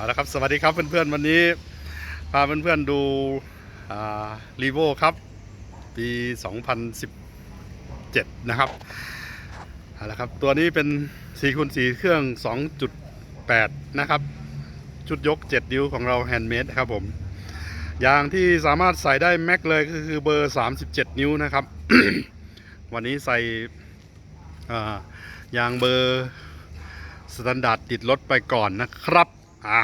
เอาละครับสวัสดีครับเพื่อนๆวันนี้พาเพื่อนๆดูรีโวครับ ปี 2017 นะครับเอาละครับตัวนี้เป็น4คูณ4เครื่อง 2.8 นะครับ ชุดยก 7 นิ้วของเราแฮนด์เมดครับผมยางที่สามารถใส่ได้แม็กเลยก็คือเบอร์ 37 นิ้วนะครับ วันนี้ใส่ยางเบอร์สแตนดาร์ดติดรถไปก่อนนะครับ อะ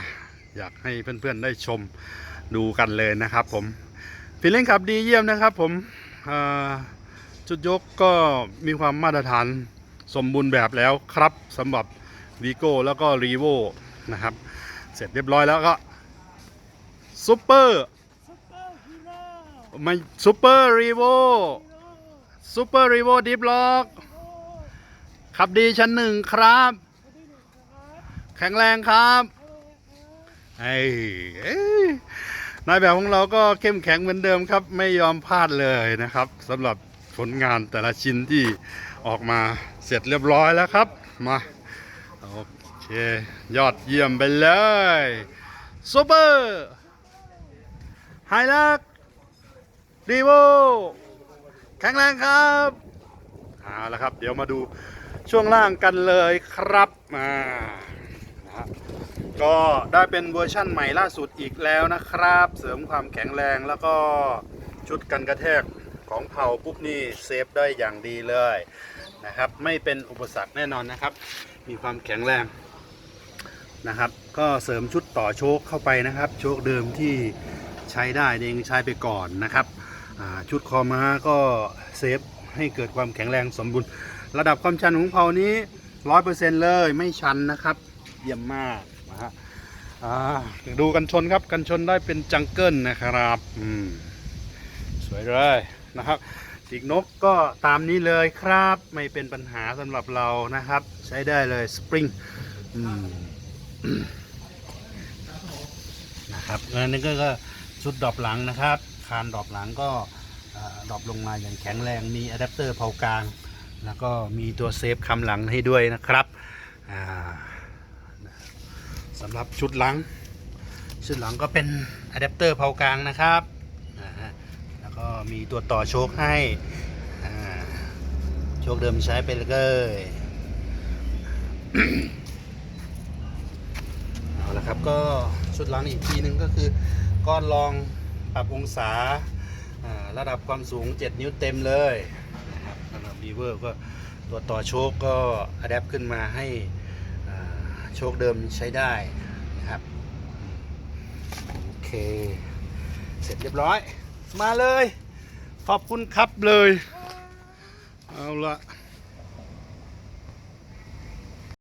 อยากให้เพื่อนๆได้ชมดูกันเลยนะครับผมฟีลลิ่งขับดีเยี่ยมนะครับผมอ่าชุดยกก็มีความมาตรฐานสมบูรณ์แบบแล้วครับสำหรับวีโก้แล้วก็รีโวนะครับ เสร็จเรียบร้อยแล้วก็ซูเปอร์ไม่ซูเปอร์รีโวซูเปอร์รีโวดิฟล็อกขับดีชั้นหนึ่งครับ แข็งแรงครับ ไอ้นายแบบของเราก็เข้มแข็งเหมือนเดิมครับ ไม่ยอมพลาดเลยนะครับสำหรับผลงานแต่ละชิ้นที่ออกมาเสร็จเรียบร้อยแล้วครับ มาโอเคยอดเยี่ยมไปเลยซูเปอร์ไฮลักดีโวแข็งแรงครับเอาละครับ เดี๋ยวมาดูช่วงล่างกันเลยครับมา ก็ได้เป็นเวอร์ชั่นใหม่ล่าสุดอีกแล้วนะครับ เสริมความแข็งแรงแล้วก็ชุดกันกระแทกของเผาปุ๊บนี่เซฟได้อย่างดีเลยนะครับ ไม่เป็นอุปสรรคแน่นอนนะครับ มีความแข็งแรงนะครับ ก็เสริมชุดต่อโชคเข้าไปนะครับ โชคเดิมที่ใช้ได้เองใช้ไปก่อนนะครับชุดคอม้าก็เซฟให้เกิดความแข็งแรงสมบูรณ์ ระดับความชันของเผานี้100%เลยไม่ชันนะครับ เยี่ยมมาก นะฮะดูกันชนครับกันชนได้เป็นจังเกิลนะครับอืมสวยเลยนะครับปีกนกก็ตามนี้เลยครับ ไม่เป็นปัญหาสำหรับเรานะครับ ใช้ได้เลยสปริงนะครับแล้วนี่ก็ก็ชุดดอปหลังนะครับ คานดอปหลังก็ดรอปลงมาอย่างแข็งแรงมีอะแดปเตอร์เผากลาง แล้วก็มีตัวเซฟคำหลังให้ด้วยนะครับอ่า สำหรับชุดหลัง ชุดหลังก็เป็นอะแดปเตอร์เผากลางนะครับนะฮะแล้วก็มีตัวต่อโชคให้โชคเดิมใช้ไปเลยเอาละครับก็ชุดหลังอีกทีหนึ่งก็คือก้อนรองปรับองศาระดับความสูง 7 นิ้วเต็มเลยนะครับสำหรับดีเวอร์ก็ตัวต่อโชคก็อะแดปขึ้นมาให้ โชคเดิมใช้ได้นะครับโอเค เสร็จเรียบร้อย มาเลย ขอบคุณครับเลย เอาละ